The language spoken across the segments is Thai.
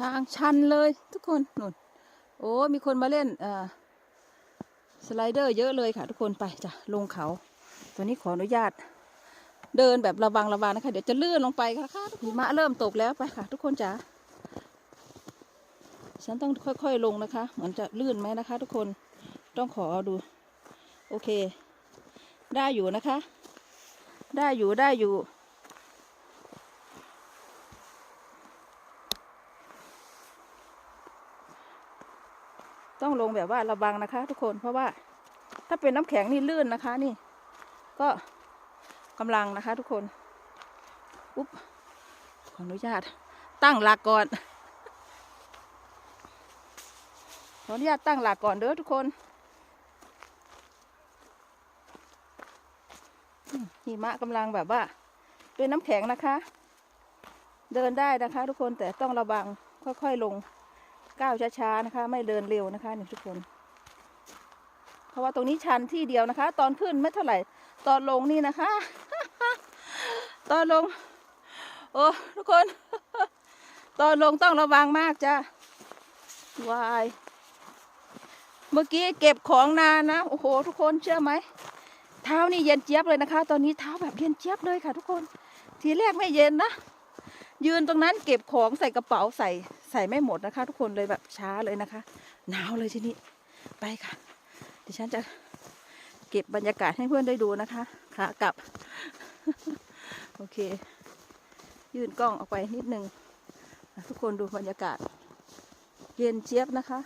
ทางชันเลยทุกคนนุ่นโอ้ มีคนมาเล่นเอ่อสไลเดอร์เยอะเลยค่ะ ทุกคนไปจ้ะลงเขา ตัวนี้ขออนุญาต เดินแบบระวังระวังนะคะ เดี๋ยวจะลื่นลงไปค่ะค่ะหิมะเริ่มตกแล้วไปค่ะ ทุกคนจ๋าฉันต้องค่อยๆลงนะคะ เหมือนจะลื่นไหมนะคะ ทุกคนต้องขอดู โอเค ได้อยู่นะคะ ได้อยู่ได้อยู่ ต้องลงแบบว่าระวังนะคะ ทุกคนเพราะว่าถ้าเป็นน้ำแข็งนี่ลื่นนะคะ นี่ ก็กำลังนะคะ ทุกคนอุ๊บขออนุญาต ตั้งหลักก่อนขออนุญาตตั้งหลักก่อนเด้อทุกคนหิมะกำลังแบบว่า เป็นน้ำแข็งนะคะ เดินได้นะคะ ทุกคนแต่ต้องระวังค่อยๆลง ก้าวช้าๆนะคะ ไม่เดินเร็วนะคะนี่ทุกคน เพราะว่าตรงนี้ชันที่เดียวนะคะ ตอนขึ้นไม่เท่าไหร่ ตอนลงนี่นะคะ ตอนลง โอ้ทุกคน ตอนลงต้องระวังมากจ้ะวายเมื่อกี้เก็บของนานนะ โอ้โห ทุกคนเชื่อไหม เท้านี่เย็นเจี๊ยบเลยนะคะ ตอนนี้เท้าแบบเย็นเจี๊ยบเลยค่ะ ทุกคน ทีแรกไม่เย็นนะ ยืนตรงนั้นเก็บของใส่กระเป๋าใส่ใส่ไม่หมดนะคะ ทุกคนเลยแบบช้าเลยนะคะ หนาวเลยทีนี้ไปค่ะดิฉันจะเก็บบรรยากาศให้เพื่อนได้ดูนะคะขากลับ โอเค ยื่นกล้องออกไปนิดนึงทุกคนดูบรรยากาศ เย็นเจี๊ยบนะคะ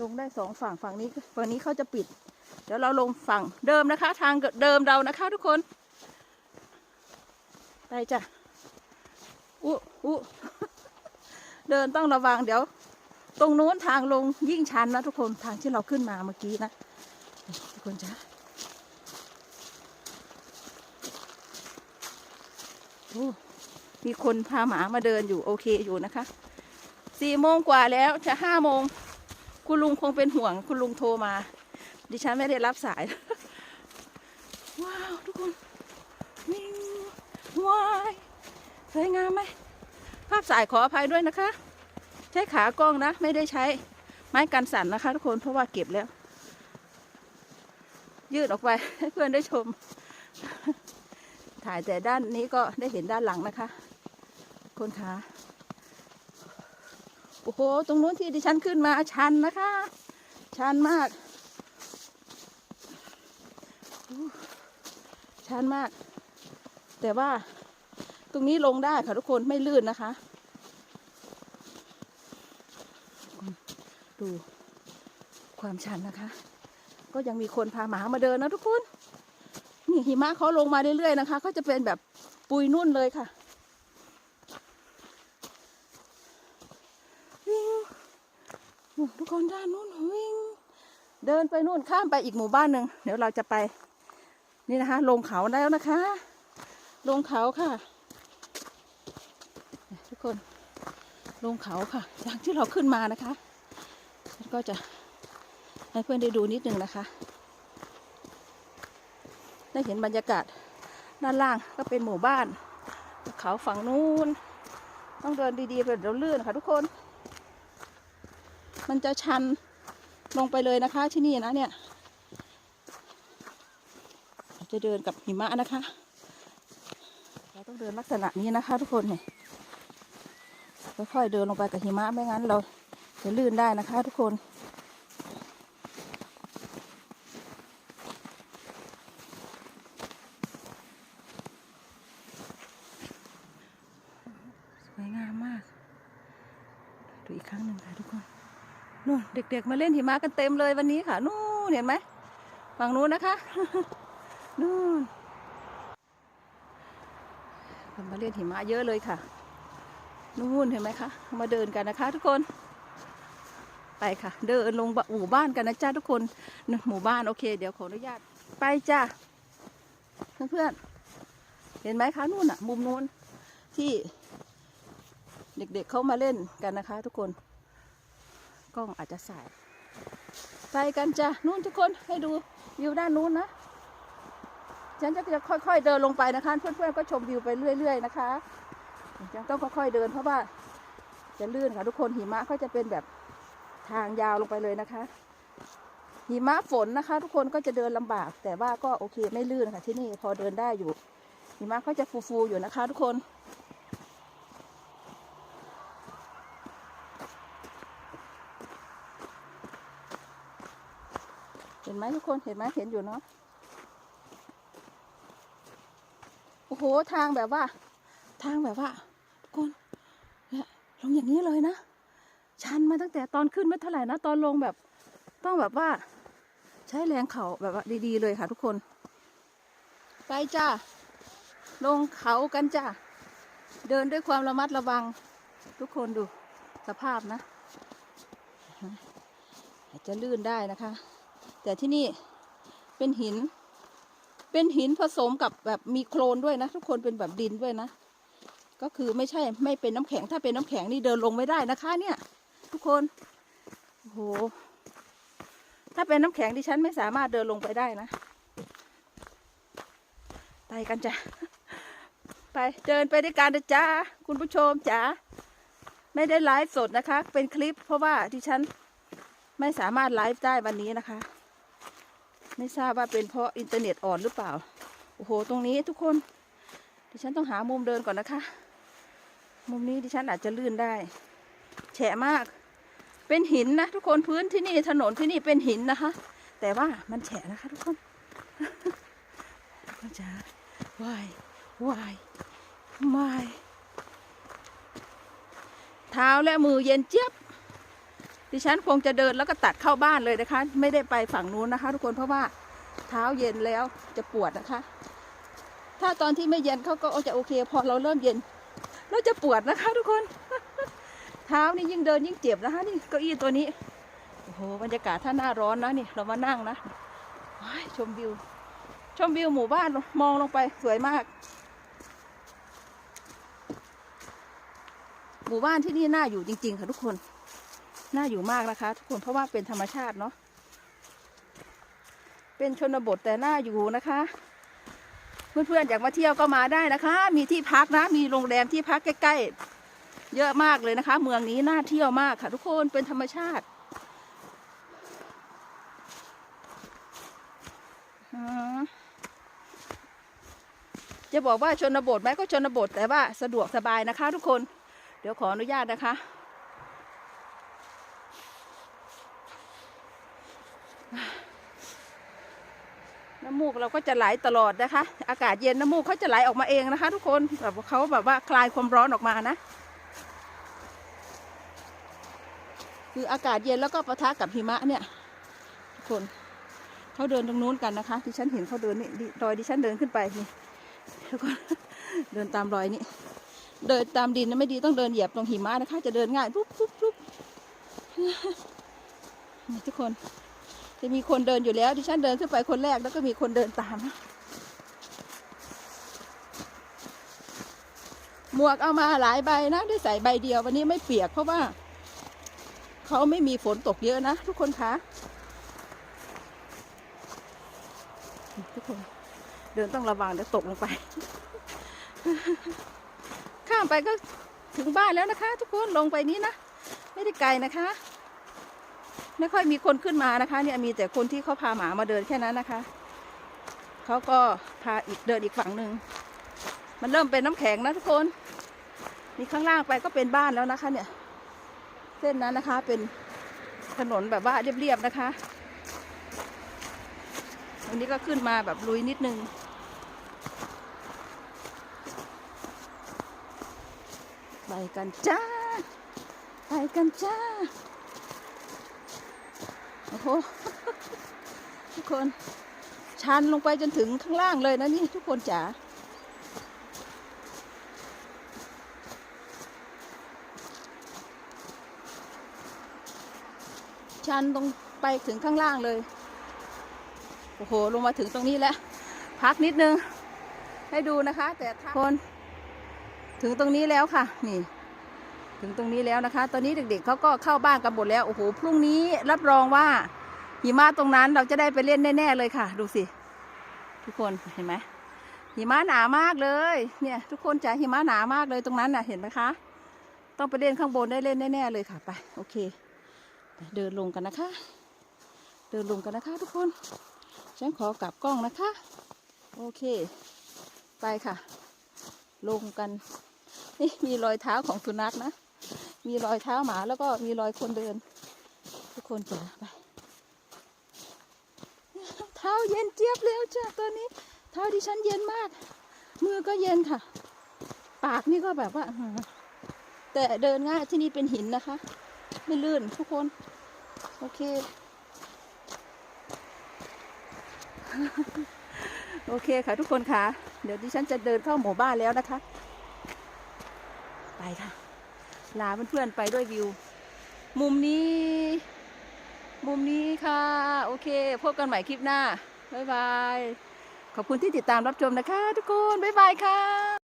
ลงได้สองฝั่งฝั่งนี้ฝั่งนี้เขาจะปิด เดี๋ยวเราลงฝั่งเดิมนะคะ ทางเดิมเรานะคะ ทุกคน ไปจ้ะอู้อู้เดินต้องระวังเดี๋ยว ตรงโน้นทางลงยิ่งชันนะทุกคนทางที่เราขึ้นมาเมื่อกี้นะทุกคนจ้ะโอ้มีคนพาหมามาเดินอยู่โอเคอยู่นะคะสี่โมงกว่าแล้วจะห้าโมงคุณลุงคงเป็นห่วง คุณลุงโทรมา ดิฉันไม่ได้รับสาย ว้าว ทุกคนวิ่ ว้ายสวยงามไหมภาพสายขออภัยด้วยนะคะ ใช้ขากล้องนะ ไม่ได้ใช้ไม้กันสั่นนะคะ ทุกคนเพราะว่าเก็บแล้ว ยืดออกไปให้เพื่อนได้ชม ถ่ายแต่ด้านนี้ก็ได้เห็นด้านหลังนะคะ คนขาโอ้โห ตรงนู้นที่ดิฉันขึ้นมาชันนะคะ ชันมาก ชันมาก แต่ว่าตรงนี้ลงได้ค่ะทุกคนไม่ลื่นนะคะ ดูความชันนะคะ ก็ยังมีคนพาหมามาเดินนะทุกคน นี่หิมะเขาลงมาเรื่อยๆนะคะเขาจะเป็นแบบปุยนุ่นเลยค่ะวิ่งนู่นทุกคนด้านนู้นวิ่งเดินไปนู่นข้ามไปอีกหมู่บ้านหนึ่งเดี๋ยวเราจะไป นี่นะคะ ลงเขาแล้วนะคะ ลงเขาค่ะ ทุกคนลงเขาค่ะอย่างที่เราขึ้นมานะคะแล้วก็จะให้เพื่อนได้ดูนิดนึงนะคะ ได้เห็นบรรยากาศด้านล่างก็เป็นหมู่บ้าน เขาฝั่งนู้น ต้องเดินดีๆไปเดี๋ยวลื่นค่ะทุกคน มันจะชันลงไปเลยนะคะที่นี่นะเนี่ย จะเดินกับหิมะนะคะ ต้องเดินลักษณะนี้นะคะ ทุกคนเนี่ยค่อยๆเดินลงไปกับหิมะไม่งั้นเราจะลื่นได้นะคะ ทุกคน สวยงามมาก ดูอีกครั้งหนึ่งค่ะทุกคนนู่นเด็กๆมาเล่นหิมะกันเต็มเลยวันนี้ค่ะ นู่นเห็นไหมฝั่งนู้นนะคะ นู่น คนมาเล่นหิมะเยอะเลยค่ะ นู่นเห็นไหมคะมาเดินกันนะคะ ทุกคนไปค่ะ เดินลงหมู่บ้านกันนะจ้าทุกคนหมู่บ้านโอเค เดี๋ยวขออนุญาตไปจ้าเพื่อนๆเห็นไหมคะนู่นอะมุมนู้นที่เด็กๆเขามาเล่นกันนะคะ ทุกคน กล้องอาจจะสาย ไปกันจ้ะนู่นทุกคนให้ดูวิวด้านนู้นนะ ฉันจะค่อย ๆ เดินลงไปนะคะ เพื่อนๆก็ชมวิวไปเรื่อย ๆ นะคะยังต้องค่อยๆเดินเพราะว่าจะลื่นค่ะทุกคนหิมะก็จะเป็นแบบทางยาวลงไปเลยนะคะ หิมะฝนนะคะ ทุกคนก็จะเดินลำบาก แต่ว่าก็โอเคไม่ลื่นค่ะที่นี่พอเดินได้อยู่ หิมะก็จะฟูๆอยู่นะคะ ทุกคนเห็นไหมทุกคนเห็นไหมเห็นอยู่เนาะ โอ้โหทางแบบว่า ทางแบบว่าทุกคนเนี่ยลงอย่างนี้เลยนะ ชันมาตั้งแต่ตอนขึ้นไม่เท่าไหร่นะ ตอนลงแบบ ต้องแบบว่า ใช้แรงเขาแบบว่าดีๆเลยค่ะ ทุกคน ไปจ้าลงเขากันจ้าเดินด้วยความระมัดระวัง ทุกคนดูสภาพนะอาจจะลื่นได้นะคะ แต่ที่นี่เป็นหิน เป็นหินผสมกับแบบมีโคลนด้วยนะ ทุกคนเป็นแบบดินด้วยนะ ก็คือไม่ใช่ไม่เป็นน้ำแข็งถ้าเป็นน้ำแข็งนี่เดินลงไม่ได้นะคะ เนี่ย ทุกคนโอ้โหถ้าเป็นน้ำแข็งดิฉันไม่สามารถเดินลงไปได้นะไปกันจ้ะไปเดินไปด้วยกันนะจ้าคุณผู้ชมจ๋าไม่ได้ไลฟ์สดนะคะ เป็นคลิปเพราะว่าดิฉันไม่สามารถไลฟ์ได้วันนี้นะคะ ไม่ทราบว่าเป็นเพราะอินเทอร์เน็ตอ่อนหรือเปล่า โอ้โห ตรงนี้ทุกคน ดิฉันต้องหามุมเดินก่อนนะคะ มุมนี้ดิฉันอาจจะลื่นได้ แฉะมาก เป็นหินนะทุกคนพื้นที่นี่ถนนที่นี่เป็นหินนะคะ แต่ว่ามันแฉะนะคะทุกคนก็จะวายวายวายเท้าและมือเย็นเจี๊ยบ ดิฉันคงจะเดินแล้วก็ตัดเข้าบ้านเลยนะคะ ไม่ได้ไปฝั่งนู้นนะคะ ทุกคนเพราะว่าเท้าเย็นแล้วจะปวดนะคะ ถ้าตอนที่ไม่เย็นเขาก็จะโอเค พอเราเริ่มเย็นเราจะปวดนะคะ ทุกคน เท้านี่ยิ่งเดินยิ่งเจ็บนะคะ นี่เก้าอี้ตัวนี้โอ้โหบรรยากาศถ้าหน้าร้อนนะนี่เรามานั่งนะชมวิว ชมวิวหมู่บ้านมองลงไปสวยมาก หมู่บ้านที่นี่น่าอยู่จริง ๆ ค่ะทุกคน น่าอยู่มากนะคะ ทุกคนเพราะว่าเป็นธรรมชาติเนาะเป็นชนบทแต่น่าอยู่นะคะ เพื่อนๆอยากมาเที่ยวก็มาได้นะคะ มีที่พักนะ มีโรงแรมที่พักใกล้ๆ เยอะมากเลยนะคะ เมืองนี้น่าเที่ยวมากค่ะ ทุกคนเป็นธรรมชาติจะบอกว่าชนบทไหมก็ชนบทแต่ว่าสะดวกสบายนะคะ ทุกคน เดี๋ยวขออนุญาตนะคะ น้ำมูกเราก็จะไหลตลอดนะคะ อากาศเย็นน้ำมูกเขาจะไหลออกมาเองนะคะ ทุกคนแบบว่าเขาแบบว่าคลายความร้อนออกมานะ คืออากาศเย็นแล้วก็ปะทะกับหิมะเนี่ย ทุกคนเขาเดินตรงนู้นกันนะคะที่ฉันเห็นเขาเดินนี่รอยที่ฉันเดินขึ้นไปนี่ทุกคนเดินตามรอยนี่เดินตามดินนะไม่ดีต้องเดินเหยียบตรงหิมะนะคะ จะเดินง่ายปุ๊บปุ๊บปุ๊บนี่ทุกคน จะมีคนเดินอยู่แล้วดิฉันเดินขึ้นไปคนแรกแล้วก็มีคนเดินตามหมวกเอามาหลายใบนะ ได้ใส่ใบเดียววันนี้ไม่เปียกเพราะว่าเขาไม่มีฝนตกเยอะนะ ทุกคนคะทุกคนเดินต้องระวังเดี๋ยวตกลงไป ข้ามไปก็ถึงบ้านแล้วนะคะ ทุกคนลงไปนี้นะ ไม่ได้ไกลนะคะ ไม่ค่อยมีคนขึ้นมานะคะเนี่ยมีแต่คนที่เขาพาหมามาเดินแค่นั้นนะคะเขาก็พาอีกเดินอีกฝั่งหนึ่งมันเริ่มเป็นน้ำแข็งนะทุกคนนี่ข้างล่างไปก็เป็นบ้านแล้วนะคะ เนี่ย เส้นนั้นนะคะเป็นถนนแบบว่าเรียบๆนะคะอันนี้ก็ขึ้นมาแบบลุยนิดนึงไปกันจ้าไปกันจ้า โอ้โหทุกคนชันลงไปจนถึงข้างล่างเลยนะนี่ทุกคนจ๋าชันตรงไปถึงข้างล่างเลย โอ้โห ลงมาถึงตรงนี้แล้ว พักนิดนึง ให้ดูนะคะ แต่คน ถึงตรงนี้แล้วค่ะ นี่ ถึงตรงนี้แล้วนะคะ ตอนนี้เด็กๆเขาก็เข้าบ้านกันหมดแล้ว โอ้โห พรุ่งนี้รับรองว่าหิมะตรงนั้นเราจะได้ไปเล่นแน่ๆเลยค่ะ ดูสิ ทุกคนเห็นไหมหิมะหนามากเลย เนี่ย ทุกคนจ๋าหิมะหนามากเลยตรงนั้นน่ะเห็นไหมคะ ต้องไปเล่นข้างบนได้เล่นแน่ๆเลยค่ะไปโอเค เดินลงกันนะคะ เดินลงกันนะคะ ทุกคนฉันขอกลับกล้องนะคะ โอเค ไปค่ะ ลงกัน นี่มีรอยเท้าของสุนัขนะ มีรอยเท้าหมาแล้วก็มีรอยคนเดิน ทุกคนจ๋าไป เท้าเย็นเจี๊ยบแล้วจ้ะตอนนี้ เท้าดิฉันเย็นมาก มือก็เย็นค่ะ ปากนี่ก็แบบว่า แต่เดินง่ายที่นี่เป็นหินนะคะ ไม่ลื่นทุกคน โอเค โอเคค่ะทุกคนค่ะ เดี๋ยวดิฉันจะเดินเข้าหมู่บ้านแล้วนะคะ ไปค่ะ ลาเพื่อนๆไปด้วยวิว มุมนี้ มุมนี้ค่ะ โอเค พบกันใหม่คลิปหน้า บ๊ายบาย ขอบคุณที่ติดตามรับชมนะคะ ทุกคน บ๊ายบายค่ะ